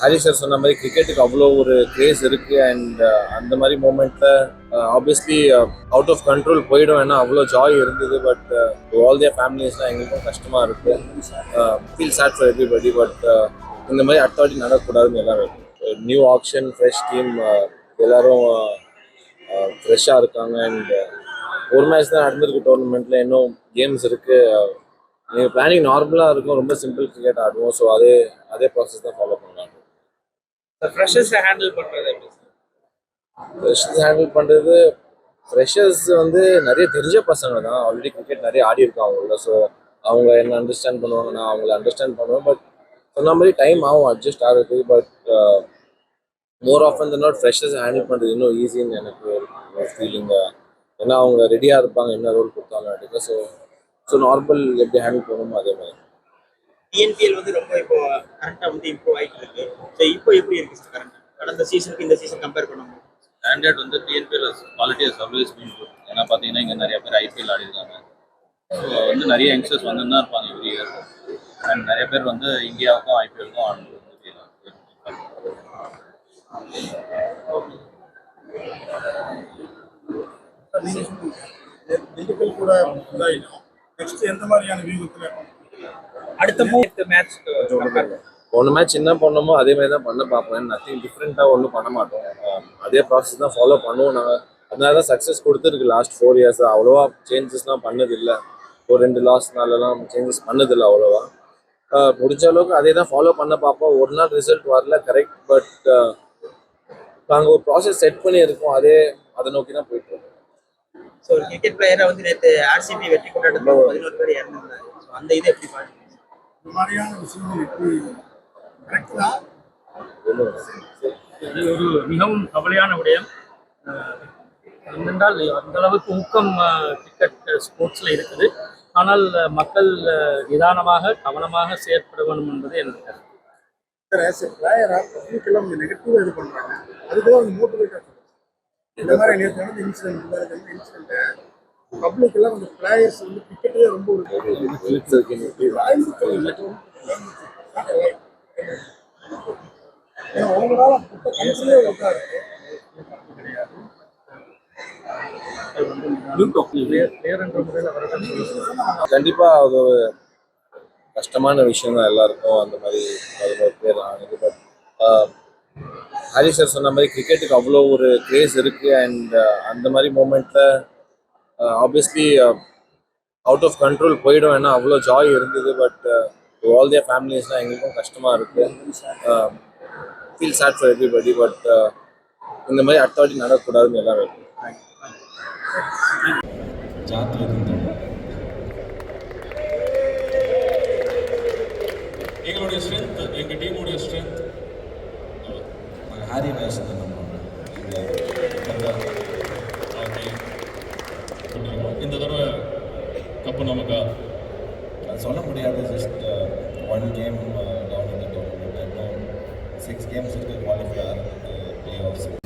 Hari sir சொன்ன மாதிரி கிரிக்கெட்டுக்கு அவ்வளோ ஒரு கிரேஸ் இருக்கு அண்ட் uh, அந்த மாதிரி மூமெண்ட்ல ஆப்வியஸ்லி அவுட் ஆஃப் கண்ட்ரோல் போயிடும் ஏன்னா அவ்வளோ ஜாய் இருந்தது பட் ஆல் தியர் ஃபேமிலிஸ்லாம் எங்களுக்கும் கஷ்டமா இருக்கு. Feel sad for everybody but இந்த மாதிரி அடுத்த வாட்டி நடக்கக்கூடாதுன்னு எல்லாரும் நியூ ஆக்ஷன் ஃப்ரெஷ் டீம் எல்லாரும் uh, uh, ஃப்ரெஷ்ஷாக இருக்காங்க அண்ட் ஒரு மேட்ச் தான் நடந்திருக்கு டோர்னமெண்ட்ல இன்னும் கேம்ஸ் இருக்கு. நீங்கள் பிளானிங் நார்மலாக இருக்கும் ரொம்ப சிம்பிள் கிரிக்கெட் ஆடுவோம் ஸோ அதே அதே ப்ராசஸ் தான் ஃபாலோ பண்ணலாம் ஃப்ரெஷர்ஸை ஹேண்டில் பண்றது ஃப்ரெஷர்ஸ் ஹேண்டில் பண்ணுறது ஃப்ரெஷர்ஸ் வந்து நிறைய தெரிஞ்ச பசங்க தான். ஆல்ரெடி கிரிக்கெட் நிறைய ஆடி இருக்காங்க அவங்கள ஸோ அவங்க என்ன அண்டர்ஸ்டாண்ட் பண்ணுவாங்க நான் அவங்கள அண்டர்ஸ்டாண்ட் பண்ணுவேன். பட் சொன்ன மாதிரி டைம் ஆகும் அட்ஜஸ்ட் ஆகுறது பட் மோர் ஆஃப் அந்த நாட் ஃப்ரெஷர்ஸ் ஹேண்டில் பண்ணுறது இன்னும் ஈஸின்னு எனக்கு ஒரு ஃபீலிங் ஏன்னா அவங்க ரெடியாக இருப்பாங்க என்ன ரோல் கொடுத்தாங்க அடிக்க ஸோ ஸோ நார்மல் எப்படி ஹேண்டில் பண்ணணுமோ அதே மாதிரி. டிஎன்பிஎல் வந்து ரொம்ப இப்போ கரண்டா வந்து இம்ப்ரூவ் ஆயிட்டு இருக்கு. ஸோ இப்போ எப்படி இருக்கு சார் கரண்ட் கடந்த சீசனுக்கு இந்த சீசன் கம்பேர் பண்ணும்போது ஸ்டாண்டர்ட் வந்து TNPL quality is always been good ஏன்னா பார்த்தீங்கன்னா இங்கே நிறைய பேர் ஐபிஎல் ஆடி இருக்காங்க ஸோ வந்து நிறைய யங்ஸ்டர்ஸ் வந்து தான் இருப்பாங்க எவ்ரி இயர் அண்ட் நிறைய பேர் வந்து இந்தியாவுக்கும் ஐபிஎலுக்கும் ஆடுறது திண்டுக்கல் கூட இதாயிடும். நெக்ஸ்ட் எந்த மாதிரியான வியூகத்துல அடுத்த மூணு மேட்ச் ஒன்று மேட்ச் என்ன பண்ணோமோ அதே மாதிரி தான் பண்ண பார்ப்பேன் நத்திங் டிஃப்ரெண்ட்டாக ஒன்றும் பண்ண மாட்டோம். அதே ப்ராசஸ் தான் ஃபாலோ பண்ணுவோம் நாங்கள் அதனால தான் சக்ஸஸ் கொடுத்துருக்கு லாஸ்ட் ஃபோர் இயர்ஸ் அவ்வளோவா சேஞ்சஸ்லாம் பண்ணதில்லை. ஒரு ரெண்டு லாஸ்ட்னாலலாம் சேஞ்சஸ் பண்ணதில்லை அவ்வளோவா. முடிஞ்ச அளவுக்கு அதே தான் ஃபாலோ பண்ண பார்ப்போம். ஒரு நாள் ரிசல்ட் வரல கரெக்ட் பட் நாங்கள் ஒரு ப்ராசஸ் செட் பண்ணி இருக்கோம் அதே அதை நோக்கி தான் போயிட்டு இருக்கோம். ஸோ ஒரு கிரிக்கெட் பிளேயரை வந்து நேற்று ஆர்சிபி வெற்றி கொண்டாட்டத்தில் பதினோரு பேர் இறந்துருந்தாங்க ஸோ அந்த இதை எப்படி பாருங்க இந்த மாதிரியான விஷயங்கள் எப்படி கரெக்ட் தான் இது ஒரு மிகவும் கவலையான விடயம். என்னென்றால் அந்த அளவுக்கு ஊக்கம் கிரிக்கெட் ஸ்போர்ட்ஸில் இருக்குது. ஆனால் மக்கள் நிதானமாக கவனமாக செயற்பட வேண்டும் என்பது எனது கருத்து. நெகட்டிவ் இது பண்றாங்க. அதுக்கு தான் வந்து மோட்டிவேட் இந்த மாதிரி இன்சிடென்ட் இன்சிடென்ட் பப்ளிக் எல்லாம் வந்து பிளேயர்ஸ் வந்து கிரிக்கெட்டே ரொம்ப ஒரு வாய்ப்புகள் இல்லை. ஏன்னா ஓவரால் மொத்த கண்ட்ரிலே ஒன்றா இருக்கு. கண்டிப்பா அது ஒரு கஷ்டமான விஷயம் தான் எல்லாருக்கும் அந்த மாதிரி பதினோரு பேர் ஆனது பட் ஹரி சார் சொன்ன மாதிரி கிரிக்கெட்டுக்கு அவ்வளோ ஒரு கிரேஸ் இருக்கு. அண்ட் அந்த மாதிரி மூமெண்ட்ல ஆப்வியஸ்லி அவுட் ஆஃப் கண்ட்ரோல் போயிடும். ஏன்னா அவ்வளோ ஜாய் இருந்தது. பட் ஆல் தியர் ஃபேமிலிஸ்லாம் எங்களுக்கும் கஷ்டமா இருக்கு. Feel sad for everybody but இந்த மாதிரி அடுத்த வாட்டி நடக்கக்கூடாதுன்னு ஜாத்தியிலிருந்து எங்களுடைய ஸ்ட்ரென்த் எங்கள் டீமுடைய ஸ்ட்ரென்த் ஹாரி மேட்ச் தான் கப்பு நமக்கா அது சொல்ல முடியாது ஜஸ்ட் ஒன் கேம் டவுன் இந்த டோர்னமெண்ட் இன்னும் சிக்ஸ் கேம்ஸ் இருக்கு குவாலிஃபை ஆகிறது பிளே ஆஃப்ஸ்